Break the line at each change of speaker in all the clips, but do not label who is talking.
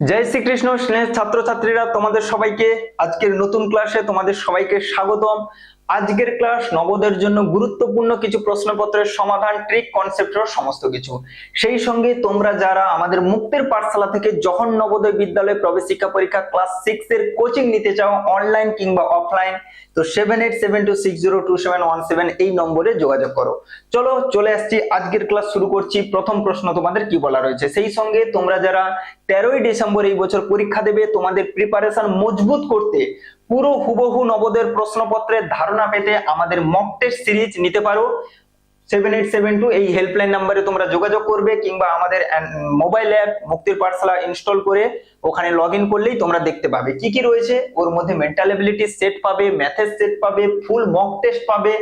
জয় শ্রীকৃষ্ণ স্নেহ ছাত্রছাত্রীরা তোমাদের সবাইকে আজকের নতুন ক্লাসে তোমাদের সবাইকে স্বাগতম। আজকের ক্লাস নবদের জন্য গুরুত্বপূর্ণ কিছু প্রশ্নপত্রের সমাধান ট্রিক কনসেপ্টের সমস্ত কিছু। সেই সঙ্গে তোমরা যারা আমাদের মুক্তের পাঠশালা থেকে যখন নবোদয় বিদ্যালয় প্রবেশিকা পরীক্ষা ক্লাস সিক্স এর কোচিং নিতে চাও অনলাইন কিংবা অফলাইন তো seven eight seven two six zero two seven one seven এই নম্বরে যোগাযোগ করো। চলো, চলে আসছি, আজকের ক্লাস শুরু করছি। প্রথম প্রশ্ন তোমাদের কি বলা রয়েছে? সেই সঙ্গে তোমরা যারা তেরোই ডিসেম্বর এই বছর পরীক্ষা দেবে, তোমাদের প্রিপারেশন মজবুত করতে পুরো হুবহু নবোদয়ের প্রশ্নপত্রের ধারণা পেতে আমাদের মক টেস্ট সিরিজ নিতে পারো। সেভেন এইট সেভেন টু এই হেল্পলাইন নাম্বারে তোমরা যোগাযোগ করবে কিংবা আমাদের মোবাইল অ্যাপ মুক্তির পাঠশালা ইনস্টল করে ওখানে লগ ইন করলেই তোমরা দেখতে পাবে। কি কি রয়েছে? ওর মধ্যে মেন্টাল এবিলিটি সেট পাবে ম্যাথের সেট পাবে ফুল মক টেস্ট পাবে,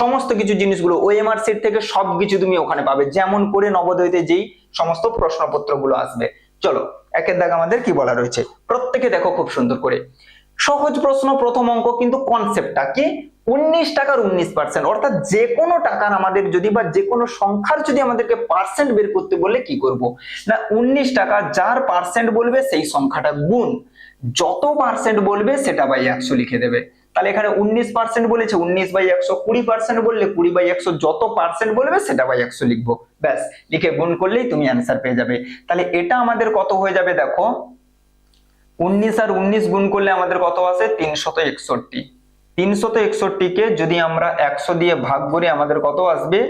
সমস্ত কিছু জিনিসগুলো ও ওএমআর সেট থেকে সবকিছু তুমি ওখানে পাবে। যেমন করে নবোদয়তে যেই সমস্ত প্রশ্নপত্রগুলো আসবে। চলো, একের দাগ আমাদের কি বলা রয়েছে? প্রত্যেকে দেখো খুব সুন্দর করে। সহজ প্রশ্ন, প্রথম অঙ্ক কিন্তু কনসেপ্টটা কি? উনিশ টাকার উনিশ পার্সেন্ট অর্থাৎ যে কোনো টাকার আমাদের যদি বা যে কোনো সংখ্যার যদি আমাদেরকে পার্সেন্ট বের করতে বলে কি করব? না, উনিশ টাকা যার পার্সেন্ট বলবে সেই সংখ্যাটা গুণ। যত পার্সেন্ট বলবে সেটা বাই একশো লিখে দেবে। তাহলে এখানে উনিশ পার্সেন্ট বলেছে, উনিশ বাই একশো, কুড়ি পার্সেন্ট বললে কুড়ি বাই একশো, যত পার্সেন্ট বলবে সেটা বাই একশো লিখব। ব্যাস, লিখে গুণ করলেই তুমি অ্যান্সার পেয়ে যাবে। তাহলে এটা আমাদের কত হয়ে যাবে দেখো? উনিশ আর উনিশ গুণ করলে আমাদের কত আসে তিনশত একষট্টি। তিনশত একষট্টিকে যদি আমরা একশো দিয়ে ভাগ করি, আমাদের কত আসবে?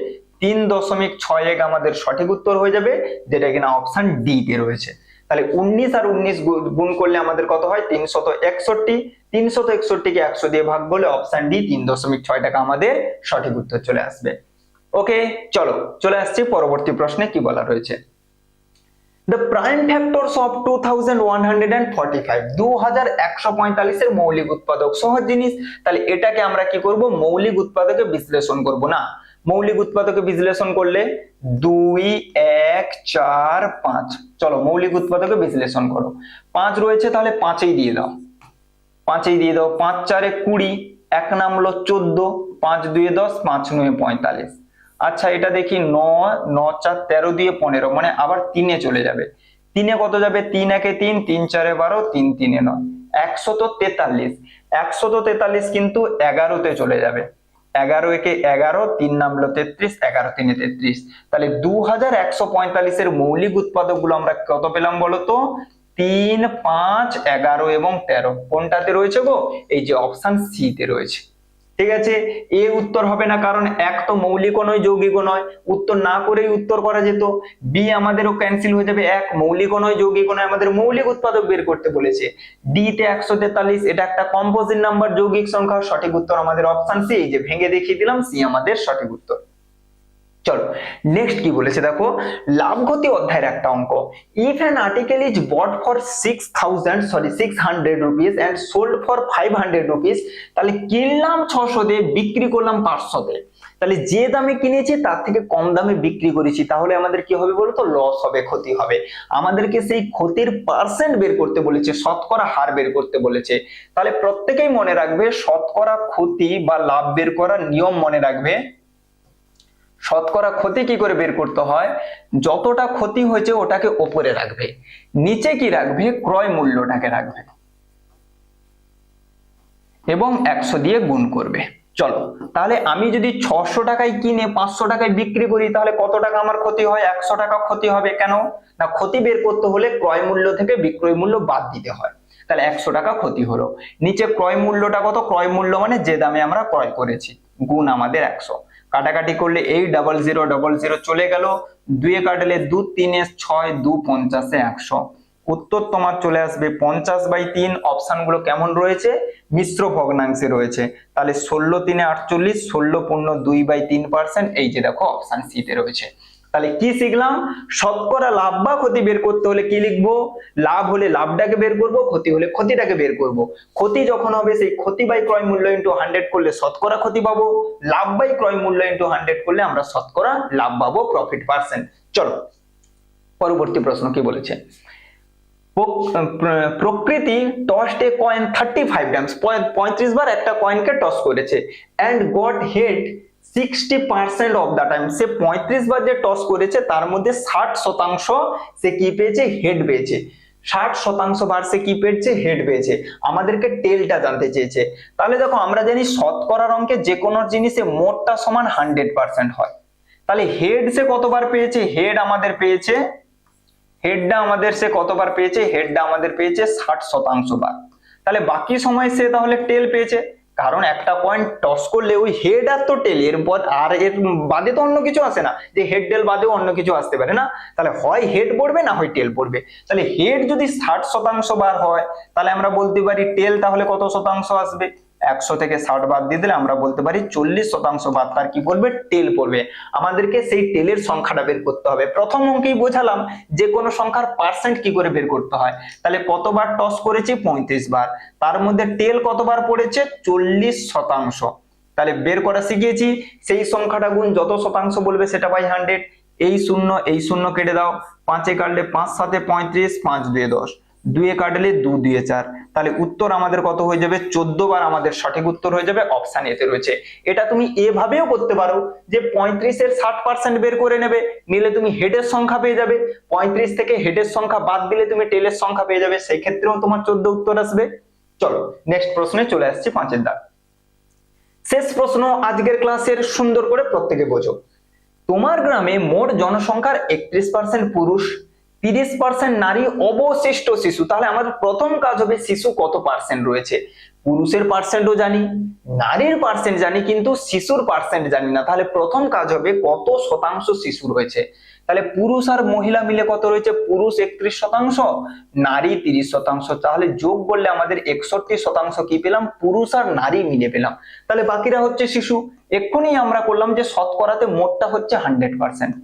তিন দশমিক ছয় এক আমাদের সঠিক উত্তর হয়ে যাবে, যেটা কিনা অপশন ডি তে রয়েছে। তাহলে উনিশ আর উনিশ গুণ করলে আমাদের কত হয়? তিনশত একষট্টি। তিনশত একষট্টিকে একশো দিয়ে ভাগ করলে অপশন ডি তিন দশমিক ছয় টাকা আমাদের সঠিক উত্তর চলে আসবে। ওকে চলো, চলে আসছি পরবর্তী প্রশ্নে কি বলা রয়েছে? The prime factors of two thousand one hundred and forty five দু হাজার একশো পঁয়তাল্লিশের মৌলিক উৎপাদক সহজ জিনিস। তাহলে এটাকে আমরা কি করব? মৌলিক উৎপাদকে বিশ্লেষণ করব না। মৌলিক উৎপাদকে বিশ্লেষণ করলে দুই, এক, চার, পাঁচ। চলো, মৌলিক উৎপাদকে বিশ্লেষণ করো। পাঁচ রয়েছে, তাহলে পাঁচেই দিয়ে দাও। পাঁচেই দিয়ে দাও। পাঁচ, চারে কুড়ি, এক নাম হলো চোদ্দ, পাঁচ দুয়ে দশ, পাঁচ নয় পঁয়তাল্লিশ। আচ্ছা এটা দেখি ন ন চার, তেরো দিয়ে পনেরো মানে আবার তিনে চলে যাবে। তিনে কত যাবে? তিন একে তিন তিন চারে বারো, তিন তিনে নয়। একশত তেতাল্লিশ। একশত তেতাল্লিশ কিন্তু এগারোতে চলে যাবে। এগারো একে এগারো, তিন নামলো তেত্রিশ, এগারো তিনে তেত্রিশ। তাহলে দু হাজার একশো পঁয়তাল্লিশের মৌলিক উৎপাদকগুলো আমরা কত পেলাম বলতো তিন, পাঁচ, এগারো এবং তেরো। কোনটাতে রয়েছে গো? এই যে অপশন সি তে রয়েছে। ঠিক আছে? এ উত্তর হবে না, কারণ এক তো মৌলিক নয়, যৌগিকও নয়। উত্তর না করেই উত্তর করা যেত। বি আমাদেরও ক্যান্সেল হয়ে যাবে এক মৌলিক নয়, যৌগিকও নয়। আমাদের মৌলিক উৎপাদক বের করতে বলেছে। ডি তে একশো তেতাল্লিশ, এটা একটা কম্পোজিট নাম্বার যৌগিক সংখ্যা, সঠিক উত্তর আমাদের অপশন সি এই যে ভেঙে দেখিয়ে দিলাম সি আমাদের সঠিক উত্তর। চলো নেক্সট কি বলেছে দেখো? লাভ ক্ষতি অধ্যায়ের একটা অঙ্ক। If an article is bought for six thousand sorry six hundred rupees and sold for five hundred rupees তাহলে কিনলাম ছশো দিয়ে, বিক্রি করলাম পাঁচশো দিয়ে। তাহলে যে দামে কিনেছি, তার থেকে কম দামে বিক্রি করেছি। তাহলে আমাদের কি হবে বলতো? লস হবে, ক্ষতি হবে। আমাদেরকে সেই ক্ষতির পার্সেন্ট বের করতে বলেছে, শতকরা হার বের করতে বলেছে। তাহলে প্রত্যেকেই মনে রাখবে, শতকরা ক্ষতি বা লাভ বের করার নিয়ম মনে রাখবে। শতকরা ক্ষতি কি করে বের করতে হয়? যতটা ক্ষতি হয়েছে ওটাকে ওপরে রাখবে। নিচে কি রাখবে? ক্রয় মূল্যটাকে রাখবে। এবং একশো দিয়ে গুণ করবে। চলো, তাহলে আমি যদি ছশো টাকায় কিনে পাঁচশো টাকায় বিক্রি করি, তাহলে কত টাকা আমার ক্ষতি হয়? একশো টাকা ক্ষতি হবে কেন? না, ক্ষতি বের করতে হলে ক্রয় মূল্য থেকে বিক্রয় মূল্য বাদ দিতে হয়। তাহলে একশো টাকা ক্ষতি হলো। নিচে ক্রয় মূল্যটা কত? ক্রয় মূল্য মানে যে দামে আমরা ক্রয় করেছি। গুণ আমাদের একশো। কাটাকাটি করলে এই ডাবল জিরো ডাবল জিরো চলে গেল। দুয়ে কাটলে দু তিনে ছয়, দু পঞ্চাশে একশো। উত্তর তোমার চলে আসবে পঞ্চাশ বাই তিন। অপশনগুলো কেমন রয়েছে? মিশ্র ভগ্নাংশে রয়েছে। তাহলে ষোলো তিনে আটচল্লিশ, ষোলো পূর্ণ দুই বাই তিন পার্সেন্ট এই যে দেখো অপশান সিতে রয়েছে। তাহলে কি শিখলাম? শতকরা লাভ বা ক্ষতি বের করতে হলে কি লিখব? লাভ হলে লাভটাকে বের করব, ক্ষতি হলে ক্ষতিটাকে বের করব। ক্ষতি যখন হবে, সেই ক্ষতি বাই ক্রয় মূল্য ইন্টু হান্ড্রেড করলে শতকরা ক্ষতি পাবো। লাভ বাই ক্রয় মূল্য ইন্টু হান্ড্রেড করলে আমরা শতকরা লাভ পাবো প্রফিট পার্সেন্ট চলো, পরবর্তী প্রশ্ন কি বলেছে? Prakriti tossed a coin thirty five times পঁয়ত্রিশ বার একটা কয়েনকে টস করেছে। And got head sixty percent of the time সে পঁয়ত্রিশ বার যে টস করেছে, তার মধ্যে ষাট শতাংশ সে কি পেয়েছে? হেড পেয়েছে। ষাট শতাংশ বার সে কি পেয়েছে? হেড পেয়েছে। আমাদেরকে টেলটা জানতে চেয়েছে। তাহলে দেখো, আমরা জানি শতকরার অঙ্কে যে কোনো জিনিসে মোটটা সমান হান্ড্রেড পার্সেন্ট হয়। তাহলে হেড সে কতবার পেয়েছে? হেড আমাদের পেয়েছে। হেডটা আমাদের সে কতবার পেয়েছে? হেডটা আমাদের পেয়েছে ষাট শতাংশ বার। তাহলে বাকি সময় সে তাহলে টেল পেয়েছে। কারণ একটা পয়েন্ট টস করলে ওই হেড আর তো টেল এর পর আর এর বাদে তো অন্য কিছু আসে না। যে হেড টেল বাদেও অন্য কিছু আসতে পারে, না? তাহলে হয় হেড পড়বে না হয় টেল পড়বে? তাহলে হেড যদি ষাট শতাংশ বার হয়, তাহলে আমরা বলতে পারি টেল তাহলে কত শতাংশ আসবে? একশো থেকে ষাট বাদ দিয়ে দিলে আমরা বলতে পারি চল্লিশ শতাংশ বাদ। তার কি পড়বে? টেল পড়বে। আমাদেরকে সেই টেলের সংখ্যাটা বের করতে হবে। প্রথম অঙ্কেই বোঝালাম যে কোনো সংখ্যার পার্সেন্ট কি করে বের করতে হয়। তাহলে কতবার টস করেছি? পঁয়ত্রিশ বার। তার মধ্যে টেল কতবার পড়েছে? চল্লিশ শতাংশ। তাহলে বের করা শিখিয়েছি। সেই সংখ্যাটা গুণ যত শতাংশ বলবে সেটা বাই হান্ড্রেড এই শূন্য এই শূন্য কেটে দাও। পাঁচে কাটলে পাঁচ সাথে পঁয়ত্রিশ, পাঁচ দুয়ে দশ। দুয়ে কাটলে দু দুয়ে চার। তাহলে উত্তর আমাদের কত হয়ে যাবে? চোদ্দ বার আমাদের সঠিক উত্তর হয়ে যাবে অপশান এতে রয়েছে। এটা তুমি এভাবেও করতে পারো যে পঁয়ত্রিশের ষাট পার্সেন্ট বের করে নেবে, নিলে তুমি হেডের সংখ্যা পেয়ে যাবে। পঁয়ত্রিশ থেকে হেডের সংখ্যা বাদ দিলে তুমি টেলের সংখ্যা পেয়ে যাবে, সেই ক্ষেত্রেও তোমার চোদ্দ উত্তর আসবে। চলো নেক্সট প্রশ্নে চলে আসছি পাঁচের দাগ শেষ প্রশ্ন আজকের ক্লাসের সুন্দর করে প্রত্যেকে বোঝো। তোমার গ্রামে মোট জনসংখ্যার একত্রিশ পার্সেন্ট পুরুষ তিরিশ পার্সেন্ট নারী অবশিষ্ট শিশু। তাহলে আমাদের প্রথম কাজ হবে শিশু কত পার্সেন্ট রয়েছে? পুরুষের পার্সেন্টও জানি, নারীর পার্সেন্ট জানি, কিন্তু শিশুর পার্সেন্ট জানি না। তাহলে প্রথম কাজ হবে কত শতাংশ শিশু রয়েছে? তাহলে পুরুষ আর মহিলা মিলে কত রয়েছে? পুরুষ একত্রিশ শতাংশ, নারী তিরিশ শতাংশ। তাহলে যোগ করলে আমাদের একষট্টি শতাংশ কি পেলাম? পুরুষ আর নারী মিলে পেলাম। তাহলে বাকিরা হচ্ছে শিশু। এক্ষুনি আমরা করলাম যে শতকরাতে মোটটা হচ্ছে হান্ড্রেড পার্সেন্ট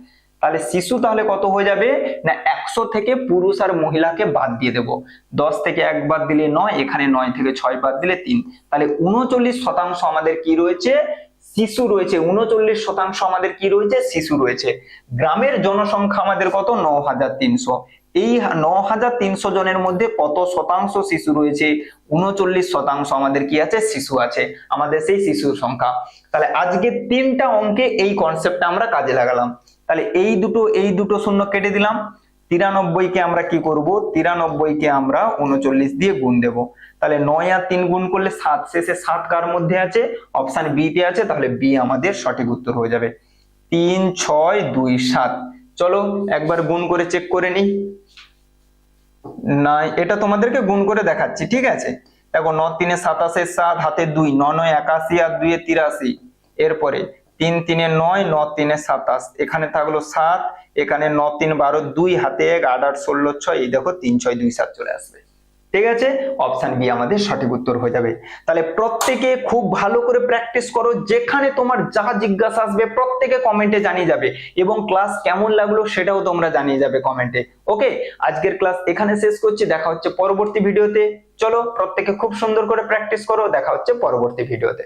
তাহলে শিশু তাহলে কত হয়ে যাবে? না, একশো থেকে পুরুষ আর মহিলাকে বাদ দিয়ে দেব। দশ থেকে একবার দিলে নয়, এখানে নয় থেকে ছয় বাদ দিলে তিন। তাহলে উনচল্লিশ শতাংশ আমাদের কি রয়েছে? শিশু রয়েছে। উনচল্লিশ শতাংশ আমাদের কি রয়েছে? শিশু রয়েছে। গ্রামের জনসংখ্যা আমাদের কত? ন হাজার তিনশো। এই ন হাজার তিনশো জনের মধ্যে কত শতাংশ শিশু রয়েছে? উনচল্লিশ শতাংশ আমাদের কি আছে? শিশু আছে। আমাদের সেই শিশুর সংখ্যা। তাহলে আজকে তিনটা অঙ্কে এই কনসেপ্টটা আমরা কাজে লাগালাম। তাহলে এই দুটো এই দুটো শূন্য কেটে দিলাম। তিরানব্বই কে আমরা কি করব? তিরানব্বই কে আমরা উনচল্লিশ দিয়ে গুণ দেব। তাহলে নয় আর তিন গুণ করলে সাত। শেষে সাত কার মধ্যে আছে? অপশান বি তে আছে। তাহলে বি আমাদের সঠিক উত্তর হয়ে যাবে। তিন, ছয়, দুই, সাত। চলো একবার গুণ করে চেক করে নিই। না এটা তোমাদেরকে গুণ করে দেখাচ্ছি, ঠিক আছে? দেখো, ন তিনে সাতাশে সাত, হাতে দুই, ন নয় একাশি আর দুইয়ে তিরাশি। এরপরে, তিন তিনে নয়, ন তিনে সাতাশ। এখানে থাকল সাত, এখানে ন তিন বারো দুই, হাতে এক, আট আট, ষোলো, ছয়, এই দেখো, তিন, ছয়, দুই, সাত চলে আসবে। ঠিক আছে? অপশন বি আমাদের সঠিক উত্তর হয়ে যাবে। তাহলে প্রত্যেকে খুব ভালো করে প্র্যাকটিস করো, যেখানে তোমার যা জিজ্ঞাসা আসবে প্রত্যেকে কমেন্টে জানিয়ে যাবে এবং ক্লাস কেমন লাগল সেটাও তোমরা জানিয়ে যাবে কমেন্টে ওকে আজকের ক্লাস এখানে শেষ করছি, দেখা হচ্ছে পরবর্তী ভিডিওতে চলো, প্রত্যেকে খুব সুন্দর করে প্র্যাকটিস করো, দেখা হচ্ছে পরবর্তী ভিডিওতে